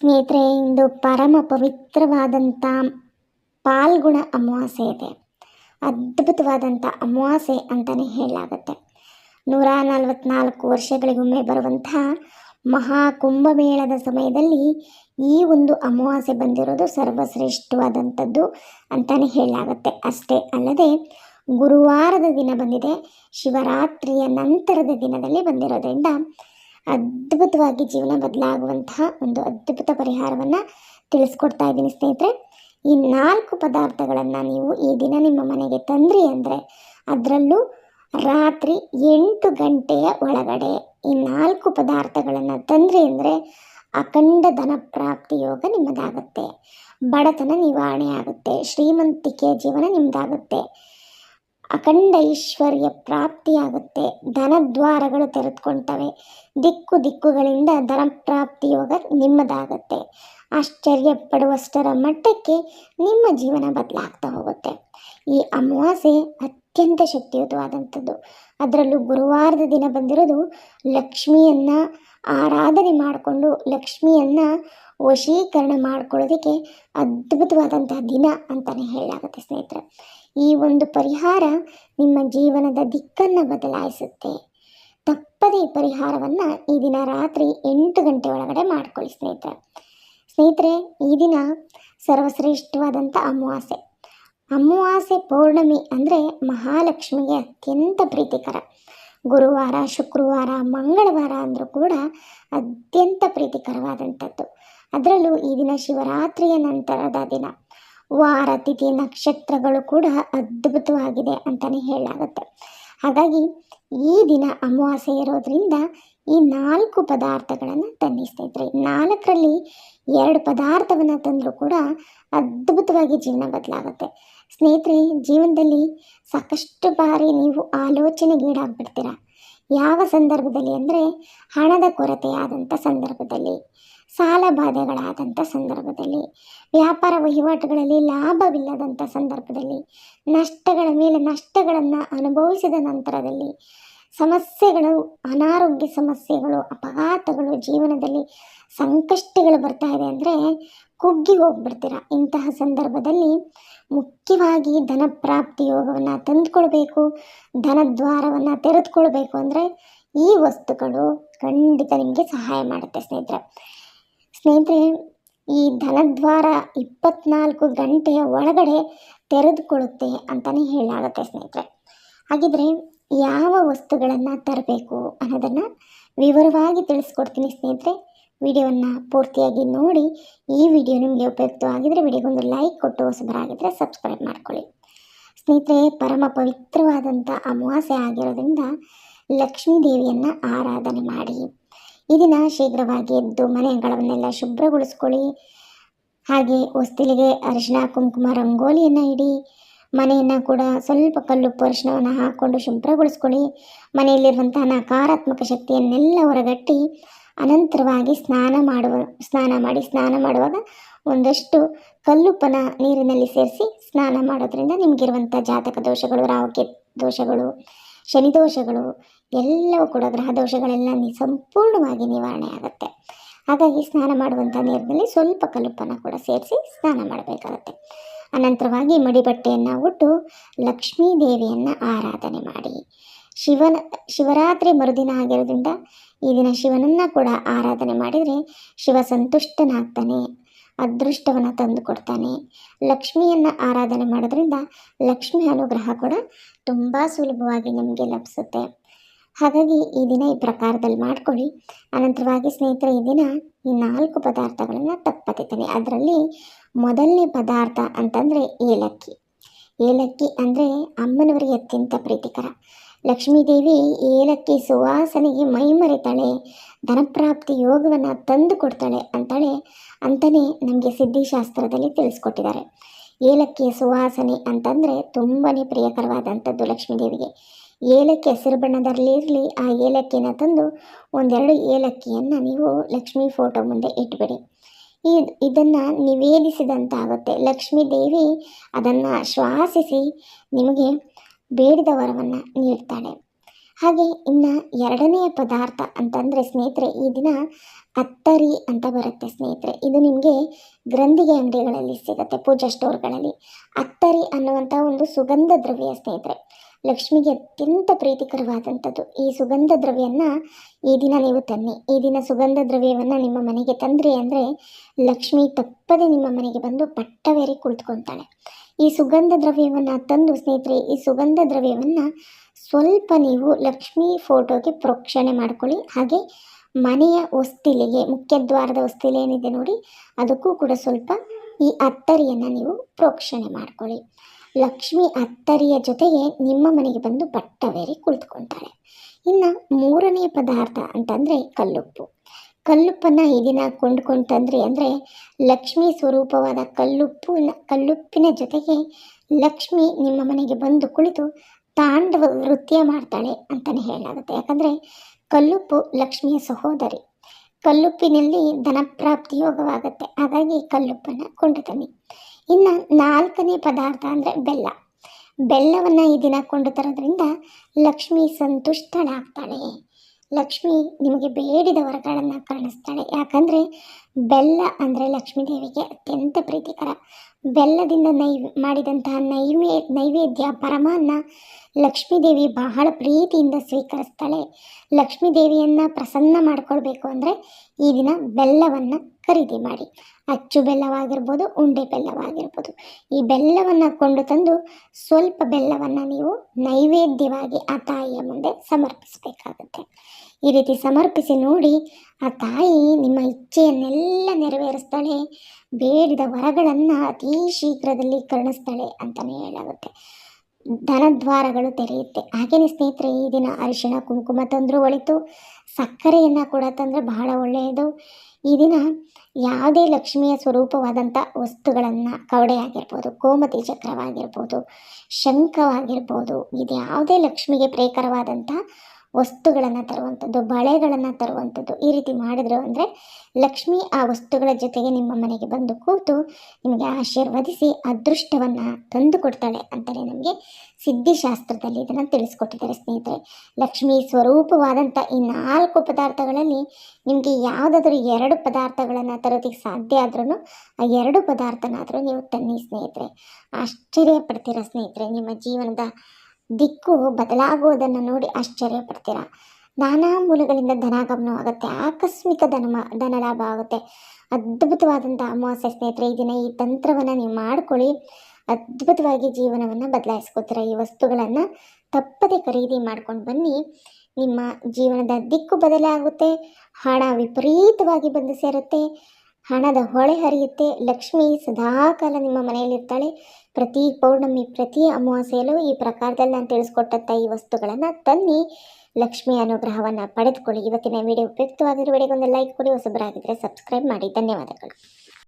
ಸ್ನೇಹಿತರೆ, ಇಂದು ಪರಮ ಪವಿತ್ರವಾದಂಥ ಪಾಲ್ಗುಣ ಅಮಾವಾಸ್ಯೆ ಇದೆ. ಅದ್ಭುತವಾದಂಥ ಅಮಾವಾಸ್ಯೆ ಅಂತಲೇ ಹೇಳಲಾಗುತ್ತೆ. ನೂರ ನಲವತ್ನಾಲ್ಕು ವರ್ಷಗಳಿಗೊಮ್ಮೆ ಬರುವಂತಹ ಮಹಾ ಕುಂಭಮೇಳದ ಸಮಯದಲ್ಲಿ ಈ ಒಂದು ಅಮಾವಾಸ್ಯೆ ಬಂದಿರೋದು ಸರ್ವಶ್ರೇಷ್ಠವಾದಂಥದ್ದು ಅಂತಲೇ ಹೇಳಲಾಗುತ್ತೆ. ಅಷ್ಟೇ ಅಲ್ಲದೆ, ಗುರುವಾರದ ದಿನ ಬಂದಿದೆ. ಶಿವರಾತ್ರಿಯ ನಂತರದ ದಿನದಲ್ಲಿ ಬಂದಿರೋದ್ರಿಂದ ಅದ್ಭುತವಾಗಿ ಜೀವನ ಬದಲಾಗುವಂತಹ ಒಂದು ಅದ್ಭುತ ಪರಿಹಾರವನ್ನು ತಿಳಿಸ್ಕೊಡ್ತಾ ಇದ್ದೀನಿ ಸ್ನೇಹಿತರೆ. ಈ ನಾಲ್ಕು ಪದಾರ್ಥಗಳನ್ನು ನೀವು ಈ ದಿನ ನಿಮ್ಮ ಮನೆಗೆ ತಂದ್ರಿ ಅಂದರೆ ಅದರಲ್ಲೂ ರಾತ್ರಿ ಎಂಟು ಗಂಟೆಯ ಒಳಗಡೆ ಈ ನಾಲ್ಕು ಪದಾರ್ಥಗಳನ್ನು ತಂದ್ರಿ ಅಂದರೆ ಅಖಂಡ ಧನ ಪ್ರಾಪ್ತಿ ಯೋಗ ನಿಮ್ಮದಾಗುತ್ತೆ. ಬಡತನ ನಿವಾರಣೆ ಆಗುತ್ತೆ. ಶ್ರೀಮಂತಿಕೆಯ ಜೀವನ ನಿಮ್ಮದಾಗುತ್ತೆ ಅಖಂಡ ಐಶ್ವರ್ಯ ಪ್ರಾಪ್ತಿಯಾಗುತ್ತೆ. ಧನದ್ವಾರಗಳು ತೆರೆದುಕೊಳ್ತವೆ ದಿಕ್ಕು ದಿಕ್ಕುಗಳಿಂದ ಧನ ಪ್ರಾಪ್ತಿ ಯೋಗ ನಿಮ್ಮದಾಗುತ್ತೆ. ಆಶ್ಚರ್ಯ ಪಡುವಷ್ಟರ ಮಟ್ಟಕ್ಕೆ ನಿಮ್ಮ ಜೀವನ ಬದಲಾಗ್ತಾ ಹೋಗುತ್ತೆ. ಈ ಅಮಾವಾಸ್ಯೆ ಅತ್ಯಂತ ಶಕ್ತಿಯುತವಾದಂಥದ್ದು. ಅದರಲ್ಲೂ ಗುರುವಾರದ ದಿನ ಬಂದಿರೋದು ಲಕ್ಷ್ಮಿಯನ್ನು ಆರಾಧನೆ ಮಾಡಿಕೊಂಡು ಲಕ್ಷ್ಮಿಯನ್ನು ವಶೀಕರಣ ಮಾಡ್ಕೊಳ್ಳೋದಕ್ಕೆ ಅದ್ಭುತವಾದಂತಹ ದಿನ ಅಂತಲೇ ಹೇಳಲಾಗುತ್ತೆ ಸ್ನೇಹಿತರೆ. ಈ ಒಂದು ಪರಿಹಾರ ನಿಮ್ಮ ಜೀವನದ ದಿಕ್ಕನ್ನು ಬದಲಾಯಿಸುತ್ತೆ. ತಪ್ಪದೇ ಪರಿಹಾರವನ್ನು ಈ ದಿನ ರಾತ್ರಿ ಎಂಟು ಗಂಟೆ ಒಳಗಡೆ ಮಾಡ್ಕೊಳ್ಳಿ ಸ್ನೇಹಿತರೆ. ಸ್ನೇಹಿತರೆ, ಈ ದಿನ ಸರ್ವಶ್ರೇಷ್ಠವಾದಂಥ ಅಮಾವಾಸ್ಯೆ. ಅಮಾವಾಸ್ಯೆ ಪೌರ್ಣಮಿ ಅಂದರೆ ಮಹಾಲಕ್ಷ್ಮಿಗೆ ಅತ್ಯಂತ ಪ್ರೀತಿಕರ. ಗುರುವಾರ, ಶುಕ್ರವಾರ, ಮಂಗಳವಾರ ಅಂದರೂ ಕೂಡ ಅತ್ಯಂತ ಪ್ರೀತಿಕರವಾದಂಥದ್ದು. ಅದರಲ್ಲೂ ಈ ದಿನ ಶಿವರಾತ್ರಿಯ ನಂತರದ ದಿನ. ವಾರ ತಿಥಿ ನಕ್ಷತ್ರಗಳು ಕೂಡ ಅದ್ಭುತವಾಗಿದೆ ಅಂತಲೇ ಹೇಳಲಾಗುತ್ತೆ. ಹಾಗಾಗಿ ಈ ದಿನ ಅಮಾವಾಸ್ಯೆ ಇರೋದ್ರಿಂದ ಈ ನಾಲ್ಕು ಪದಾರ್ಥಗಳನ್ನು ತನ್ನಿಸ್ತಾ ಇದ್ರಿ ನಾಲ್ಕರಲ್ಲಿ ಎರಡು ಪದಾರ್ಥವನ್ನು ತಂದರೂ ಕೂಡ ಅದ್ಭುತವಾಗಿ ಜೀವನ ಬದಲಾಗುತ್ತೆ. ಸ್ನೇಹಿತರೆ, ಜೀವನದಲ್ಲಿ ಸಾಕಷ್ಟು ಬಾರಿ ನೀವು ಆಲೋಚನೆಗೀಡಾಗ್ಬಿಡ್ತೀರ? ಯಾವ ಸಂದರ್ಭದಲ್ಲಿ ಅಂದರೆ ಹಣದ ಕೊರತೆಯಾದಂಥ ಸಂದರ್ಭದಲ್ಲಿ, ಸಾಲ ಬಾಧೆಗಳಾದಂಥ ಸಂದರ್ಭದಲ್ಲಿ, ವ್ಯಾಪಾರ ವಹಿವಾಟುಗಳಲ್ಲಿ ಲಾಭವಿಲ್ಲದಂಥ ಸಂದರ್ಭದಲ್ಲಿ, ನಷ್ಟಗಳ ಮೇಲೆ ನಷ್ಟಗಳನ್ನು ಅನುಭವಿಸಿದ ನಂತರದಲ್ಲಿ ಸಮಸ್ಯೆಗಳು, ಅನಾರೋಗ್ಯ ಸಮಸ್ಯೆಗಳು, ಅಪಘಾತಗಳು ಜೀವನದಲ್ಲಿ ಸಂಕಷ್ಟಗಳು ಬರ್ತಾ ಇದೆ ಅಂದರೆ ಕುಗ್ಗಿ ಹೋಗ್ಬಿಡ್ತೀರ. ಇಂತಹ ಸಂದರ್ಭದಲ್ಲಿ ಮುಖ್ಯವಾಗಿ ಧನ ಪ್ರಾಪ್ತಿ ಯೋಗವನ್ನು ತಂದುಕೊಳ್ಬೇಕು ಧನದ್ವಾರವನ್ನು ತೆರೆದುಕೊಳ್ಬೇಕು ಅಂದರೆ ಈ ವಸ್ತುಗಳು ಖಂಡಿತ ನಿಮಗೆ ಸಹಾಯ ಮಾಡುತ್ತೆ ಸ್ನೇಹಿತರೆ. ಸ್ನೇಹಿತರೆ, ಈ ಧನದ್ವಾರ ಇಪ್ಪತ್ನಾಲ್ಕು ಗಂಟೆಯ ಒಳಗಡೆ ತೆರೆದುಕೊಳ್ಳುತ್ತೆ ಅಂತಲೇ ಹೇಳಲಾಗುತ್ತೆ ಸ್ನೇಹಿತರೆ. ಹಾಗಿದ್ರೆ ಯಾವ ವಸ್ತುಗಳನ್ನು ತರಬೇಕು ಅನ್ನೋದನ್ನು ವಿವರವಾಗಿ ತಿಳಿಸ್ಕೊಡ್ತೀನಿ ಸ್ನೇಹಿತರೆ. ವಿಡಿಯೋವನ್ನು ಪೂರ್ತಿಯಾಗಿ ನೋಡಿ. ಈ ವಿಡಿಯೋ ನಿಮಗೆ ಉಪಯುಕ್ತವಾಗಿದ್ದರೆ ವಿಡಿಯೋಗೊಂದು ಲೈಕ್ ಕೊಟ್ಟು ಹೊಸಬರಾಗಿದ್ದರೆ ಸಬ್ಸ್ಕ್ರೈಬ್ ಮಾಡ್ಕೊಳ್ಳಿ. ಸ್ನೇಹಿತರೆ, ಪರಮ ಪವಿತ್ರವಾದಂಥ ಅಮಾವಾಸ್ಯೆ ಆಗಿರೋದ್ರಿಂದ ಲಕ್ಷ್ಮೀ ದೇವಿಯನ್ನು ಆರಾಧನೆ ಮಾಡಿ. ಈ ದಿನ ಶೀಘ್ರವಾಗಿ ಎದ್ದು ಮನೆ ಅಂಗಳವನ್ನೆಲ್ಲ ಶುಭ್ರಗೊಳಿಸ್ಕೊಳ್ಳಿ. ಹಾಗೆ ಹೊಸ್ತಿಲಿಗೆ ಅರಿಶಿನ ಕುಂಕುಮ, ರಂಗೋಲಿಯನ್ನು ಇಡಿ. ಮನೆಯನ್ನು ಕೂಡ ಸ್ವಲ್ಪ ಕಲ್ಲು ಅರಿಶಿನವನ್ನು ಹಾಕ್ಕೊಂಡು ಶುಭ್ರಗೊಳಿಸ್ಕೊಳ್ಳಿ. ಮನೆಯಲ್ಲಿರುವಂತಹ ನಕಾರಾತ್ಮಕ ಶಕ್ತಿಯನ್ನೆಲ್ಲ ಹೊರಗಟ್ಟಿ ಅನಂತರವಾಗಿ ಸ್ನಾನ ಮಾಡುವ, ಸ್ನಾನ ಮಾಡಿ ಸ್ನಾನ ಮಾಡುವಾಗ ಒಂದಷ್ಟು ಕಲ್ಲುಪ್ಪನ ನೀರಿನಲ್ಲಿ ಸೇರಿಸಿ ಸ್ನಾನ ಮಾಡೋದ್ರಿಂದ ನಿಮಗಿರುವಂಥ ಜಾತಕ ದೋಷಗಳು ರಾವಕ್ಕೆ ದೋಷಗಳು, ಶನಿ ದೋಷಗಳು ಎಲ್ಲವೂ ಕೂಡ ಗ್ರಹ ದೋಷಗಳೆಲ್ಲ ಸಂಪೂರ್ಣವಾಗಿ ನಿವಾರಣೆ ಆಗುತ್ತೆ. ಹಾಗಾಗಿ ಸ್ನಾನ ಮಾಡುವಂಥ ನೀರಿನಲ್ಲಿ ಸ್ವಲ್ಪ ಕಲ್ಲುಪ್ಪನ್ನು ಕೂಡ ಸೇರಿಸಿ ಸ್ನಾನ ಮಾಡಬೇಕಾಗತ್ತೆ. ಅನಂತರವಾಗಿ ಮಡಿಬಟ್ಟೆಯನ್ನು ಉಟ್ಟು ಲಕ್ಷ್ಮೀ ದೇವಿಯನ್ನು ಆರಾಧನೆ ಮಾಡಿ. ಶಿವನ, ಶಿವರಾತ್ರಿ ಮರುದಿನ ಆಗಿರೋದ್ರಿಂದ ಈ ದಿನ ಶಿವನನ್ನು ಕೂಡ ಆರಾಧನೆ ಮಾಡಿದರೆ ಶಿವ ಸಂತುಷ್ಟನಾಗ್ತಾನೆ, ಅದೃಷ್ಟವನ್ನು ತಂದು ಕೊಡ್ತಾನೆ. ಲಕ್ಷ್ಮಿಯನ್ನು ಆರಾಧನೆ ಮಾಡೋದ್ರಿಂದ ಲಕ್ಷ್ಮಿ ಅನುಗ್ರಹ ಕೂಡ ತುಂಬ ಸುಲಭವಾಗಿ ನಮಗೆ ಲಭಿಸುತ್ತೆ. ಹಾಗಾಗಿ ಈ ದಿನ ಈ ಪ್ರಕಾರದಲ್ಲಿ ಮಾಡ್ಕೊಳ್ಳಿ. ಅನಂತರವಾಗಿ ಸ್ನೇಹಿತರೆ, ಈ ದಿನ ಈ ನಾಲ್ಕು ಪದಾರ್ಥಗಳನ್ನು ತಪ್ಪತಿದ್ದಾನೆ ಅದರಲ್ಲಿ ಮೊದಲನೇ ಪದಾರ್ಥ ಅಂತಂದರೆ ಏಲಕ್ಕಿ. ಏಲಕ್ಕಿ ಅಂದರೆ ಅಮ್ಮನವರಿಗೆ ಅತ್ಯಂತ ಪ್ರೀತಿಕರ. ಲಕ್ಷ್ಮೀದೇವಿ ಏಲಕ್ಕಿ ಸುವಾಸನೆಗೆ ಮೈ ಮರಿತಾಳೆ ಧನಪ್ರಾಪ್ತಿ ಯೋಗವನ್ನು ತಂದು ಕೊಡ್ತಾಳೆ ಅಂತಾಳೆ ಅಂತಲೇ ನಮಗೆ ಸಿದ್ಧಿಶಾಸ್ತ್ರದಲ್ಲಿ ತಿಳಿಸ್ಕೊಟ್ಟಿದ್ದಾರೆ. ಏಲಕ್ಕಿಯ ಸುವಾಸನೆ ಅಂತಂದರೆ ತುಂಬಾ ಪ್ರಿಯಕರವಾದಂಥದ್ದು ಲಕ್ಷ್ಮೀದೇವಿಗೆ. ಏಲಕ್ಕಿ ಹಸಿರು ಬಣ್ಣದಲ್ಲಿರಲಿ, ಆ ಏಲಕ್ಕಿನ ತಂದು ಒಂದೆರಡು ಏಲಕ್ಕಿಯನ್ನು ನೀವು ಲಕ್ಷ್ಮೀ ಫೋಟೋ ಮುಂದೆ ಇಟ್ಬಿಡಿ. ಈ ಇದನ್ನು ನಿವೇದಿಸಿದಂತಾಗುತ್ತೆ. ಲಕ್ಷ್ಮೀ ದೇವಿ ಅದನ್ನು ಶ್ವಾಸಿಸಿ ನಿಮಗೆ ಬೇಡಿದ ವರವನ್ನು ನೀಡ್ತಾಳೆ. ಹಾಗೆ ಇನ್ನು ಎರಡನೆಯ ಪದಾರ್ಥ ಅಂತಂದರೆ ಸ್ನೇಹಿತರೆ, ಈ ದಿನ ಅತ್ತರಿ ಅಂತ ಬರುತ್ತೆ ಸ್ನೇಹಿತರೆ. ಇದು ನಿಮಗೆ ಗ್ರಂಥಿಗೆ ಅಂಗಡಿಗಳಲ್ಲಿ ಸಿಗುತ್ತೆ, ಪೂಜಾ ಸ್ಟೋರ್ಗಳಲ್ಲಿ. ಅತ್ತರಿ ಅನ್ನುವಂಥ ಒಂದು ಸುಗಂಧ ದ್ರವ್ಯ ಸ್ನೇಹಿತರೆ. ಲಕ್ಷ್ಮಿಗೆ ಅತ್ಯಂತ ಪ್ರೀತಿಕರವಾದಂಥದ್ದು ಈ ಸುಗಂಧ ದ್ರವ್ಯನ ಈ ದಿನ ನೀವು ತನ್ನಿ. ಈ ದಿನ ಸುಗಂಧ ದ್ರವ್ಯವನ್ನು ನಿಮ್ಮ ಮನೆಗೆ ತಂದ್ರಿ ಅಂದರೆ ಲಕ್ಷ್ಮಿ ತಪ್ಪದೆ ನಿಮ್ಮ ಮನೆಗೆ ಬಂದು ಪಟ್ಟವೇರಿ ಕುಳಿತುಕೊಳ್ತಾಳೆ ಈ ಸುಗಂಧ ದ್ರವ್ಯವನ್ನು ತಂದು ಸ್ನೇಹಿತರೆ, ಈ ಸುಗಂಧ ದ್ರವ್ಯವನ್ನು ಸ್ವಲ್ಪ ನೀವು ಲಕ್ಷ್ಮಿ ಫೋಟೋಗೆ ಪ್ರೋಕ್ಷಣೆ ಮಾಡ್ಕೊಳ್ಳಿ. ಹಾಗೆ ಮನೆಯ ಹೊಸ್ತಿಲಿಗೆ ಮುಖ್ಯದ್ವಾರದ ಹೊಸ್ತಿಲೆ ಏನಿದೆ ನೋಡಿ, ಅದಕ್ಕೂ ಕೂಡ ಸ್ವಲ್ಪ ಈ ಅತ್ತರಿಯನ್ನು ನೀವು ಪ್ರೋಕ್ಷಣೆ ಮಾಡ್ಕೊಳ್ಳಿ. ಲಕ್ಷ್ಮಿ ಅತ್ತರಿಯ ಜೊತೆಗೆ ನಿಮ್ಮ ಮನೆಗೆ ಬಂದು ಬಟ್ಟವೇರಿ ಕುಳಿತುಕೊಳ್ತಾಳೆ ಇನ್ನು ಮೂರನೆಯ ಪದಾರ್ಥ ಅಂತಂದರೆ ಕಲ್ಲುಪ್ಪು. ಕಲ್ಲುಪ್ಪನ್ನು ಈ ದಿನ ಕೊಂಡ್ಕೊಂಡು ತಂದ್ರಿ ಅಂದರೆ ಲಕ್ಷ್ಮಿ ಸ್ವರೂಪವಾದ ಕಲ್ಲುಪ್ಪು ಕಲ್ಲುಪ್ಪಿನ ಜೊತೆಗೆ ಲಕ್ಷ್ಮಿ ನಿಮ್ಮ ಮನೆಗೆ ಬಂದು ಕುಳಿತು ತಾಂಡವ ನೃತ್ಯ ಮಾಡ್ತಾಳೆ ಅಂತಲೇ ಹೇಳಲಾಗುತ್ತೆ. ಯಾಕಂದರೆ ಕಲ್ಲುಪ್ಪು ಲಕ್ಷ್ಮಿಯ ಸಹೋದರಿ. ಕಲ್ಲುಪ್ಪಿನಲ್ಲಿ ಧನಪ್ರಾಪ್ತಿ ಯೋಗವಾಗುತ್ತೆ. ಹಾಗಾಗಿ ಕಲ್ಲುಪ್ಪನ್ನು ಕೊಂಡು ತನ್ನಿ ಇನ್ನು ನಾಲ್ಕನೇ ಪದಾರ್ಥ ಅಂದರೆ ಬೆಲ್ಲ. ಬೆಲ್ಲವನ್ನು ಈ ದಿನ ಕೊಂಡು ತರೋದ್ರಿಂದ ಲಕ್ಷ್ಮಿ ಸಂತುಷ್ಟಳಾಗ್ತಾಳೆ ಲಕ್ಷ್ಮಿ ನಿಮಗೆ ಬೇಡಿದ ವರಗಳನ್ನು ಕರುಣಿಸ್ತಾಳೆ. ಯಾಕಂದರೆ ಬೆಲ್ಲ ಅಂದರೆ ಲಕ್ಷ್ಮೀ ದೇವಿಗೆ ಅತ್ಯಂತ ಪ್ರೀತಿಕರ. ಬೆಲ್ಲದಿಂದ ನೈ, ಮಾಡಿದಂತಹ ನೈವೇ ನೈವೇದ್ಯ ಪರಮಾನ್ನ ಲಕ್ಷ್ಮೀದೇವಿ ಬಹಳ ಪ್ರೀತಿಯಿಂದ ಸ್ವೀಕರಿಸ್ತಾಳೆ. ಲಕ್ಷ್ಮೀದೇವಿಯನ್ನು ಪ್ರಸನ್ನ ಮಾಡಿಕೊಳ್ಬೇಕು ಅಂದರೆ ಈ ದಿನ ಬೆಲ್ಲವನ್ನು ಖರೀದಿ ಮಾಡಿ. ಅಚ್ಚು ಬೆಲ್ಲವಾಗಿರ್ಬೋದು, ಉಂಡೆ ಬೆಲ್ಲವಾಗಿರ್ಬೋದು. ಈ ಬೆಲ್ಲವನ್ನು ಕೊಂಡು ತಂದು ಸ್ವಲ್ಪ ಬೆಲ್ಲವನ್ನು ನೀವು ನೈವೇದ್ಯವಾಗಿ ಆ ತಾಯಿಯ ಮುಂದೆ ಸಮರ್ಪಿಸಬೇಕಾಗುತ್ತೆ. ಈ ರೀತಿ ಸಮರ್ಪಿಸಿ ನೋಡಿ ಆ ತಾಯಿ ನಿಮ್ಮ ಇಚ್ಛೆಯನ್ನೆಲ್ಲ ನೆರವೇರಿಸ್ತಾಳೆ, ಬೇಡಿದ ವರಗಳನ್ನು ಅತೀ ಶೀಘ್ರದಲ್ಲಿ ಕರುಣಿಸ್ತಾಳೆ ಅಂತಲೇ ಹೇಳಾಗುತ್ತೆ ಧನದ್ವಾರಗಳು ತೆರೆಯುತ್ತೆ. ಹಾಗೆಯೇ ಸ್ನೇಹಿತರೆ, ಈ ದಿನ ಅರಿಶಿಣ, ಕುಂಕುಮ ತಂದರೂ ಒಳಿತು, ಸಕ್ಕರೆಯನ್ನು ಕೂಡ ತಂದರೆ ಬಹಳ ಒಳ್ಳೆಯದು. ಈ ದಿನ ಯಾವುದೇ ಲಕ್ಷ್ಮಿಯ ಸ್ವರೂಪವಾದಂಥ ವಸ್ತುಗಳನ್ನು ಕವಡೆ ಆಗಿರ್ಬೋದು ಕೋಮತಿ ಚಕ್ರವಾಗಿರ್ಬೋದು, ಶಂಖವಾಗಿರ್ಬೋದು, ಇದು ಯಾವುದೇ ಲಕ್ಷ್ಮಿಗೆ ಪ್ರಿಯಕರವಾದಂಥ ವಸ್ತುಗಳನ್ನು ತರುವಂಥದ್ದು, ಬಳೆಗಳನ್ನು ತರುವಂಥದ್ದು ಈ ರೀತಿ ಮಾಡಿದ್ರು ಅಂದರೆ ಲಕ್ಷ್ಮಿ ಆ ವಸ್ತುಗಳ ಜೊತೆಗೆ ನಿಮ್ಮ ಮನೆಗೆ ಬಂದು ಕೂತು ನಿಮಗೆ ಆಶೀರ್ವದಿಸಿ ಅದೃಷ್ಟವನ್ನು ತಂದು ಕೊಡ್ತಾಳೆ ಅಂತಲೇ ನಮಗೆ ಸಿದ್ಧಿಶಾಸ್ತ್ರದಲ್ಲಿ ಇದನ್ನು ತಿಳಿಸ್ಕೊಟ್ಟಿದ್ದಾರೆ ಸ್ನೇಹಿತರೆ. ಲಕ್ಷ್ಮಿ ಸ್ವರೂಪವಾದಂಥ ಈ ನಾಲ್ಕು ಪದಾರ್ಥಗಳಲ್ಲಿ ನಿಮಗೆ ಯಾವುದಾದ್ರೂ ಎರಡು ಪದಾರ್ಥಗಳನ್ನು ತರೋದಕ್ಕೆ ಸಾಧ್ಯ ಆದ್ರೂ ಆ ಎರಡು ಪದಾರ್ಥನಾದರೂ ನೀವು ತನ್ನಿ ಸ್ನೇಹಿತರೆ. ಆಶ್ಚರ್ಯ ಪಡ್ತೀರ ಸ್ನೇಹಿತರೆ ನಿಮ್ಮ ಜೀವನದ ದಿಕ್ಕು ಬದಲಾಗುವುದನ್ನು ನೋಡಿ ಆಶ್ಚರ್ಯ ಪಡ್ತೀರಾ? ನಾನಾ ಮೂಲಗಳಿಂದ ಧನಾಗಮನವಾಗುತ್ತೆ ಆಕಸ್ಮಿಕ ಧನ ಧನ ಲಾಭ ಆಗುತ್ತೆ. ಅದ್ಭುತವಾದಂಥ ಅಮಾವಾಸ್ಯ ಸ್ನೇಹಿತರೆ, ಈ ದಿನ ಈ ತಂತ್ರವನ್ನು ನೀವು ಮಾಡ್ಕೊಳ್ಳಿ. ಅದ್ಭುತವಾಗಿ ಜೀವನವನ್ನು ಬದಲಾಯಿಸ್ಕೋತೀರ? ಈ ವಸ್ತುಗಳನ್ನು ತಪ್ಪದೆ ಖರೀದಿ ಮಾಡ್ಕೊಂಡು ಬನ್ನಿ. ನಿಮ್ಮ ಜೀವನದ ದಿಕ್ಕು ಬದಲಾಗುತ್ತೆ ಹಣ ವಿಪರೀತವಾಗಿ ಬಂದು ಸೇರುತ್ತೆ. ಹಣದ ಹೊಳೆ ಹರಿಯುತ್ತೆ. ಲಕ್ಷ್ಮಿ ಸದಾಕಾಲ ನಿಮ್ಮ ಮನೆಯಲ್ಲಿರ್ತಾಳೆ. ಪ್ರತಿ ಪೌರ್ಣಮಿ, ಪ್ರತಿ ಅಮಾವಾಸ್ಯೆಯಲ್ಲೂ ಈ ಪ್ರಕಾರದಲ್ಲಿ ನಾನು ತಿಳಿಸ್ಕೊಟ್ಟಂಥ ಈ ವಸ್ತುಗಳನ್ನು ತನ್ನಿ ಲಕ್ಷ್ಮಿ ಅನುಗ್ರಹವನ್ನು ಪಡೆದುಕೊಳ್ಳಿ. ಇವತ್ತಿನ ವಿಡಿಯೋ ಉಪಯುಕ್ತವಾಗಿರೋ ವಿಡಿಯೋಗೊಂದು ಲೈಕ್ ಕೊಡಿ. ಹೊಸಬರಾಗಿದ್ದರೆ ಸಬ್ಸ್ಕ್ರೈಬ್ ಮಾಡಿ. ಧನ್ಯವಾದಗಳು.